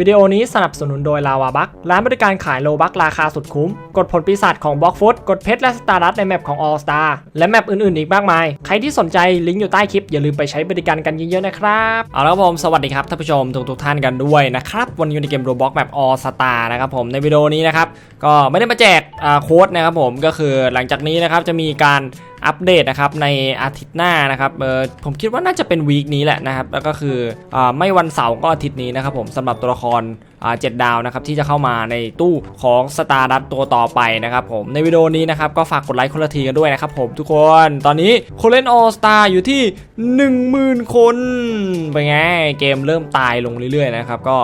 วิดีโอนี้สนับสนุนโดยลาวาบักร้านบริการขายโลบักราคาสุดคุ้ม กดผลปีศาจของบล็อกฟุตกดเพชรและสตาร์ดัตในแมปของ All Star และแมปอื่นๆ อีกมากมาย ใครที่สนใจลิงก์อยู่ใต้คลิป อย่าลืมไปใช้บริการกันเยอะๆนะครับ เอาละผมสวัสดีครับท่านผู้ชมทุกๆท่านกันด้วยนะครับ วันนี้อยู่ในเกมโรบ็อกแมป All Star นะครับผมในวิดีโอนี้นะครับก็ไม่ได้มาแจกโค้ดนะครับผมก็คือหลังจากนี้นะครับจะมีการ อัปเดตนะครับในอาทิตย์หน้านะครับเออผมคิดว่าน่าจะเป็นวีคนี้แหละนะครับแล้วก็คืออาไม่วันเสาร์ก็อาทิตย์นี้นะครับผมสำหรับตัวละครอ่าเจ็ดดาวนะครับที่จะเข้ามาในตู้ของสตาร์ดัตตัวต่อไปนะครับผมในวิดีโอนี้นะครับก็ฝากกดไลค์คนละทีกันด้วยนะครับผมทุกคนตอนนี้คนเล่น All Star อยู่ที่ 10,000 คนเป็นไงเกมเริ่มตายลงเรื่อยๆนะครับก็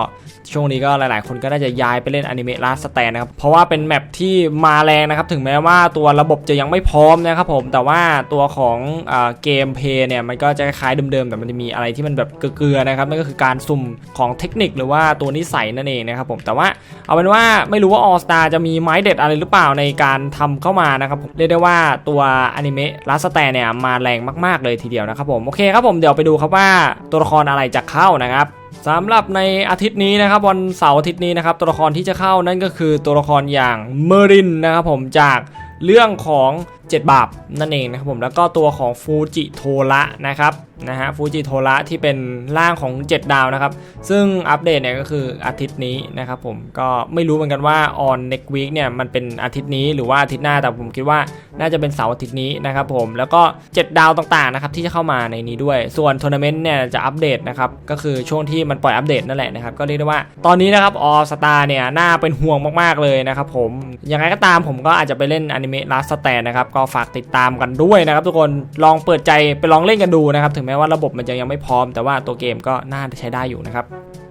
ช่วงนี้ก็หลายๆ คนก็น่าจะย้ายไปเล่นอนิเมะลาสแตนนะครับ เพราะว่าเป็นแมปที่มาแรงนะครับ ถึงแม้ว่าตัวระบบจะยังไม่พร้อมนะครับผม แต่ว่าตัวของอเกมเพย์เนี่ย มันก็จะคล้ายเดิมๆ แต่มันจะมีอะไรที่มันแบบเกลือๆนะครับ นั่นก็คือการสุ่มของเทคนิคหรือว่าตัวนิสัยนั่นเองนะครับผม แต่ว่าเอาเป็นว่าไม่รู้ว่า All Star จะมีไม้เด็ดอะไรหรือเปล่าในการทำเข้ามานะครับผม เรียกได้ว่าตัวอนิเมะลาสแตนเนี่ยมาแรงมาก ๆเลยทีเดียวนะครับผม โอเคครับผม เดี๋ยวไปดูครับว่าตัวละครอะไรจะเข้านะครับ สำหรับในอาทิตย์นี้นะครับวันเสาร์อาทิตย์นี้นะครับตัวละครที่จะเข้านั่นก็คือตัวละครอย่างเมรินนะครับผมจากเรื่องของ7 บาปนั่นเองนะครับผมแล้วก็ตัวของฟูจิโทระนะครับนะฮะฟูจิโทระที่เป็นร่างของ 7 ดาวนะครับ ซึ่งอัปเดตเนี่ยก็คืออาทิตย์นี้นะครับผมก็ไม่รู้เหมือนกันว่า on next week เนี่ยมันเป็นอาทิตย์นี้หรือว่าอาทิตย์หน้าแต่ผมคิดว่าน่าจะเป็นเสาร์อาทิตย์นี้นะครับผมแล้วก็ 7 ดาวต่างๆนะครับที่จะเข้ามาในนี้ด้วย ส่วนทัวร์นาเมนต์เนี่ยจะอัปเดตนะครับก็คือช่วงที่มันปล่อยอัปเดตนั่นแหละนะครับก็เรียกได้ว่าตอนนี้นะครับออสตาเนี่ยน่าเป็นห่วงมากๆเลยนะครับผมยังไงก็ตามผมก็อาจจะไปเล่นอนิเมะลาสแตนนะครับก็ฝากติดตามกันด้วยนะครับทุกคนลองเปิดใจไปลองเล่นกันดูนะครับ ถึงแม้ว่าระบบมันจะยังไม่พร้อม แต่ว่าตัวเกมก็น่าจะใช้ได้อยู่นะครับ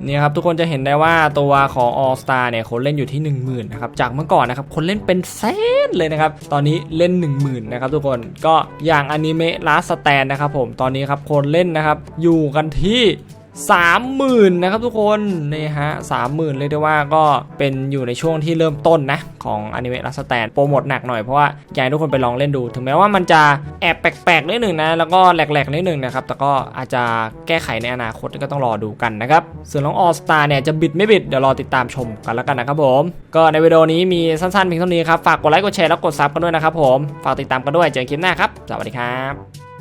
นี่ครับทุกคนจะเห็นได้ว่าตัวของ All Star เนี่ยคนเล่นอยู่ที่ 10,000นะครับจากเมื่อก่อนนะครับคนเล่นเป็นแสนเลยนะครับตอนนี้เล่น 10,000นะครับทุกคนก็อย่างอนิเมะลาสแตนนะครับผมตอนนี้ครับคนเล่นนะครับอยู่กันที่ 30,000นะครับทุกคนนี่ฮะ30,000เลยได้ว่าก็เป็นอยู่ในช่วงที่เริ่มต้นนะ ของอนิเมะลาสแตนโปรโมทหนักหน่อยเพราะว่าอยากให้ทุกคนไปลองเล่นดู ถึงแม้ว่ามันจะแอบแปลกๆนิดหนึ่งนะ แล้วก็แหลกๆนิดหนึ่งนะครับ แต่ก็อาจจะแก้ไขในอนาคตก็ต้องรอดูกันนะครับส่วนน้องออสตาเนี่ยจะบิดไม่บิดเดี๋ยวรอติดตามชมกันแล้วกันนะครับผมก็ในวิดีโอนี้มีสั้นๆเพียงเท่านี้ครับฝากกดไลค์กดแชร์แล้วกดซับกันด้วยนะครับผมฝากติดตามกันด้วยเจอกันคลิปหน้าครับสวัสดีครับ